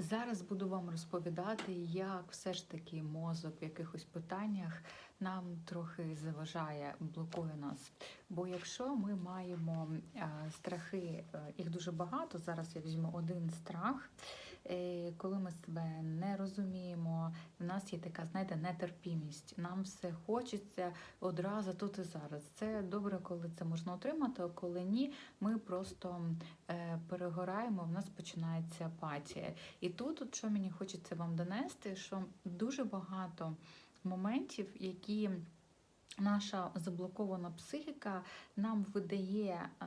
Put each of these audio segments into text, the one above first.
Зараз буду вам розповідати, як все ж таки мозок в якихось питаннях нам трохи заважає, блокує нас. Бо якщо ми маємо е, страхи, е, їх дуже багато. Зараз я візьму один страх. Е, Коли ми себе не розуміємо, в нас є така, знаєте, нетерпімість. Нам все хочеться одразу тут і зараз. Це добре, коли це можна отримати, а коли ні, ми просто е, перегораємо, в нас починається апатія. І тут, от що мені хочеться вам донести, що дуже багато моментів, які наша заблокована психіка нам видає а,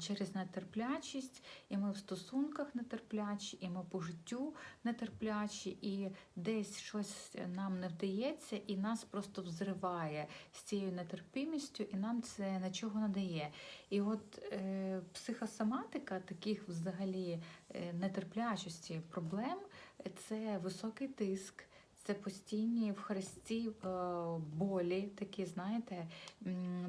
через нетерплячість, і ми в стосунках нетерплячі, і ми по життю нетерплячі, і десь щось нам не вдається, і нас просто взриває з цією нетерпімістю, і нам це нічого не дає. І от е, психосоматика таких взагалі е, нетерплячості проблем це високий тиск. Це постійні в хресті е, болі, такі, знаєте,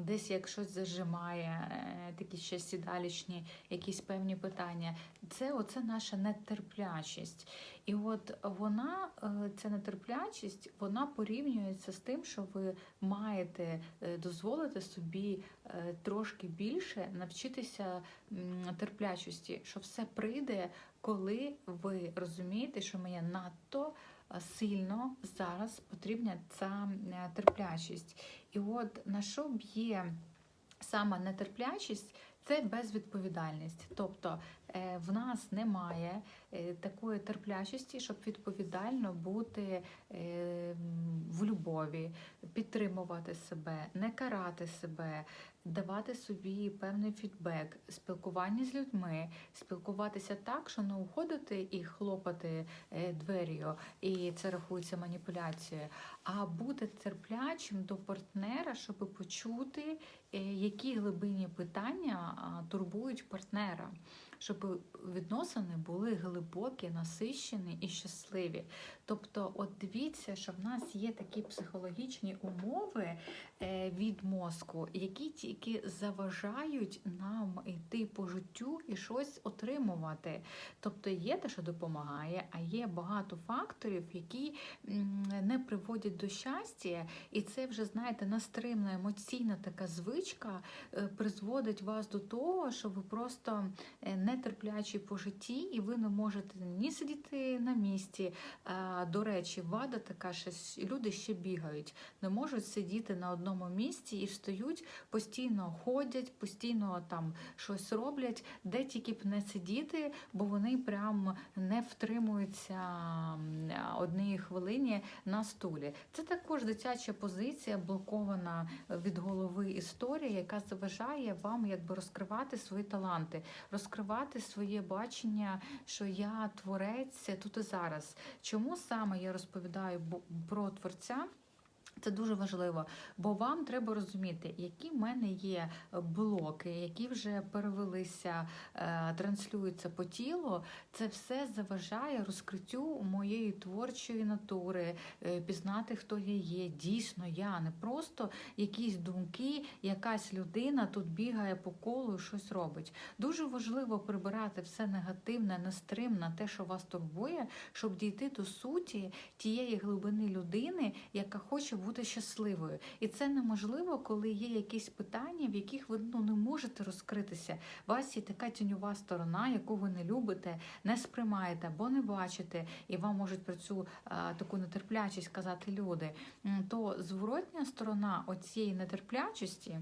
десь як щось зажимає, е, такі ще сідалічні, якісь певні питання. Це оце наша нетерплячість. І от вона, е, ця нетерплячість, вона порівнюється з тим, що ви маєте дозволити собі трошки більше навчитися терплячості, що все прийде, коли ви розумієте, що мені надто сильно зараз потрібна ця е, терплячість. І от на що б'є саме нетерплячість, це безвідповідальність. Тобто е, в нас немає е, такої терплячості, щоб відповідально бути в любові, підтримувати себе, не карати себе, давати собі певний фідбек, спілкування з людьми, спілкуватися так, що не уходити і хлопати е, двер'ю, і це рахується маніпуляцією, а бути терплячим до партнера, щоб почути, е, які глибинні питання турбують партнера, щоб відносини були глибокі, насищені і щасливі. Тобто, от дивіться, що в нас є такі психологічні умови е, від мозку, які тільки заважають нам йти по життю і щось отримувати. Тобто є те, що допомагає, а є багато факторів, які не приводять до щастя, і це вже знаєте настримна емоційна така звичка е, призводить вас до того, що ви просто е, нетерплячі по житті, і ви не можете ні сидіти на місці. До речі, вада така, що люди ще бігають, не можуть сидіти на одному місці і встають, постійно ходять, постійно там щось роблять, де тільки б не сидіти, бо вони прям не втримуються однієї хвилині на стулі. Це також дитяча позиція, блокована від голови історія, яка заважає вам якби розкривати свої таланти, розкривати своє бачення, що я творець тут і зараз. Чому саме я розповідаю про творця? Це дуже важливо, бо вам треба розуміти, які в мене є блоки, які вже перевелися, е, транслюються по тілу. Це все заважає розкриттю моєї творчої натури, е, пізнати, хто я є. Дійсно, я не просто якісь думки, якась людина тут бігає по колу і щось робить. Дуже важливо прибирати все негативне, нестримне, те, що вас турбує, щоб дійти до суті тієї глибини людини, яка хоче бути щасливою. І це неможливо, коли є якісь питання, в яких ви ну, не можете розкритися. У вас є така тіньова сторона, яку ви не любите, не сприймаєте або не бачите, і вам можуть про цю а, таку нетерплячість казати люди. То зворотня сторона оцієї нетерплячості.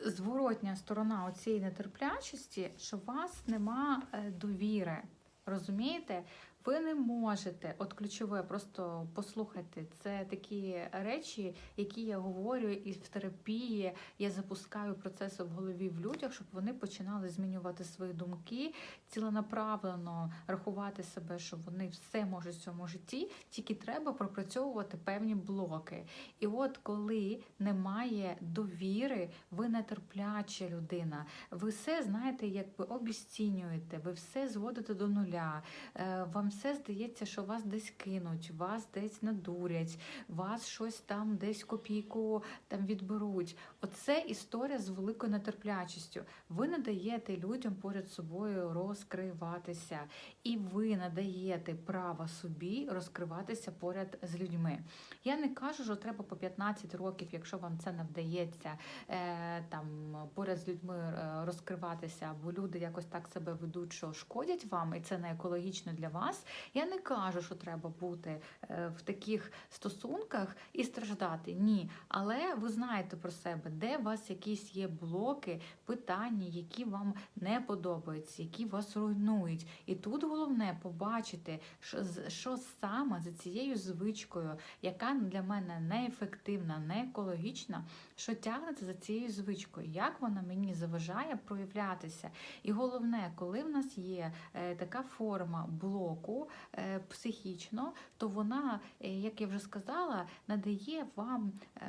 Зворотня сторона оцієї нетерплячості, що у вас нема е, довіри. Розумієте? Ви не можете, от ключове, просто послухайте, це такі речі, які я говорю і в терапії. Я запускаю процеси в голові в людях, щоб вони починали змінювати свої думки, ціленаправлено рахувати себе, що вони все можуть в цьому житті, тільки треба пропрацьовувати певні блоки. І от коли немає довіри, ви нетерпляча людина, ви все знаєте, якби обіцінюєте, ви все зводите до нуля, е, вам все здається, що вас десь кинуть, вас десь надурять, вас щось там десь копійку там відберуть. Оце історія з великою нетерплячістю. Ви не даєте людям поряд собою розкриватися, і ви надаєте право собі розкриватися поряд з людьми. Я не кажу, що треба по 15 років, якщо вам це не вдається, е, там поряд з людьми е, розкриватися, або люди якось так себе ведуть, що шкодять вам, і це не екологічно для вас. Я не кажу, що треба бути е, в таких стосунках і страждати. Ні. Але ви знаєте про себе, де у вас якісь є блоки, питання, які вам не подобаються, які вас руйнують. І тут головне побачити, що, що саме за цією звичкою, яка для мене неефективна, не екологічна, що тягнеться за цією звичкою, як вона мені заважає проявлятися. І головне, коли в нас є е, така форма блоку е, психічно, то вона, е, як я вже сказала, надає вам е,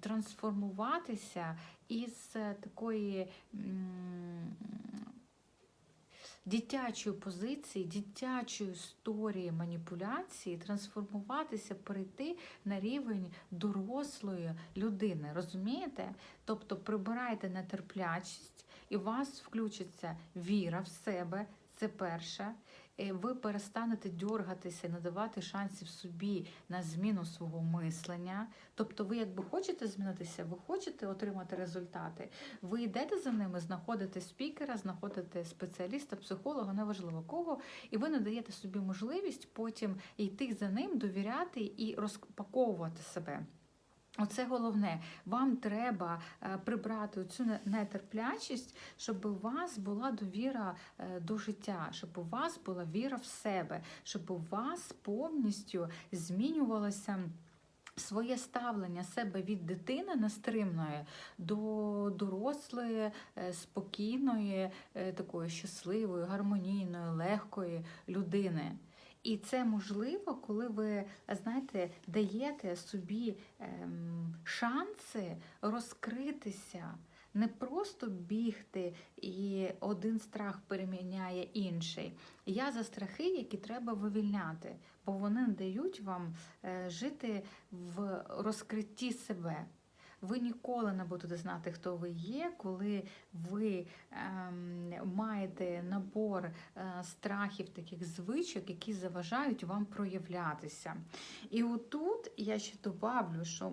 трансформуватися із такої. Дитячої позиції, дитячої історії маніпуляції, трансформуватися, перейти на рівень дорослої людини. Розумієте? Тобто прибирайте нетерплячість, і у вас включиться віра в себе. Це перше. Е, Ви перестанете дьоргатися надавати шансів собі на зміну свого мислення. Тобто, ви якби хочете змінитися, ви хочете отримати результати. Ви йдете за ними, знаходите спікера, знаходите спеціаліста, психолога, неважливо кого, і ви надаєте собі можливість потім йти за ним, довіряти і розпаковувати себе. Оце головне. Вам треба е, прибрати цю нетерплячість, щоб у вас була довіра е, до життя, щоб у вас була віра в себе, щоб у вас повністю змінювалося. Своє ставлення себе від дитини нестримної до дорослої, е, спокійної, такої щасливої, гармонійної, легкої людини. І це можливо, коли ви знаєте, даєте собі ем, шанси розкритися, не просто бігти, і один страх переміняє інший. Я за страхи, які треба вивільняти, бо вони дають вам е, жити в розкритті себе. Ви ніколи не будете знати, хто ви є, коли ви ем, маєте набор е, страхів, таких звичок, які заважають вам проявлятися. І отут я ще добавлю, що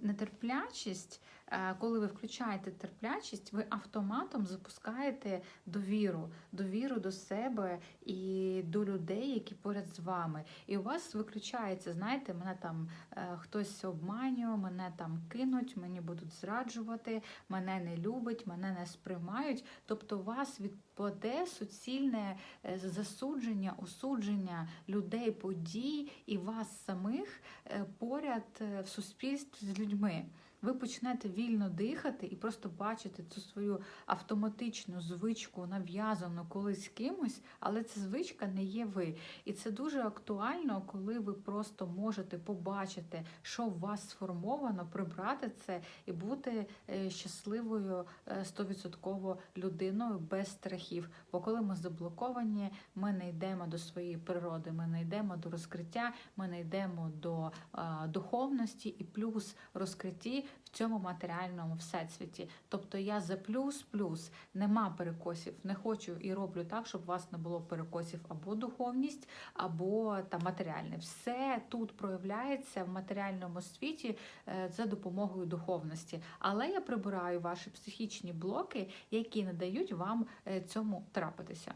нетерплячість, е, коли ви включаєте терплячість, ви автоматом запускаєте довіру, довіру до себе і до людей, які поряд з вами. І у вас виключається, знаєте, мене там е, хтось обманює, мене там кинуть, мені будуть зраджувати, мене не любить, мене не сприймають. Тобто вас відпаде суцільне е, засудження, осудження людей, подій і вас самих е, поряд е, в суспільстві з людьми. Ви почнете вільно дихати і просто бачити цю свою автоматичну звичку, нав'язану колись кимось, але ця звичка не є ви. І це дуже актуально, коли ви просто можете побачити, що в вас сформовано, прибрати це і бути е, щасливою е, стовідсотково людиною без страхів. Бо коли ми заблоковані, ми не йдемо до своєї природи, ми не йдемо до розкриття, ми не йдемо до е, духовності і плюс розкритті в цьому матеріальному всесвіті. Тобто я за плюс, плюс нема перекосів. Не хочу і роблю так, щоб у вас не було перекосів або духовність, або та матеріальне. Все тут проявляється в матеріальному світі е, за допомогою духовності. Але я прибираю ваші психічні блоки, які не дають вам е, цьому трапитися.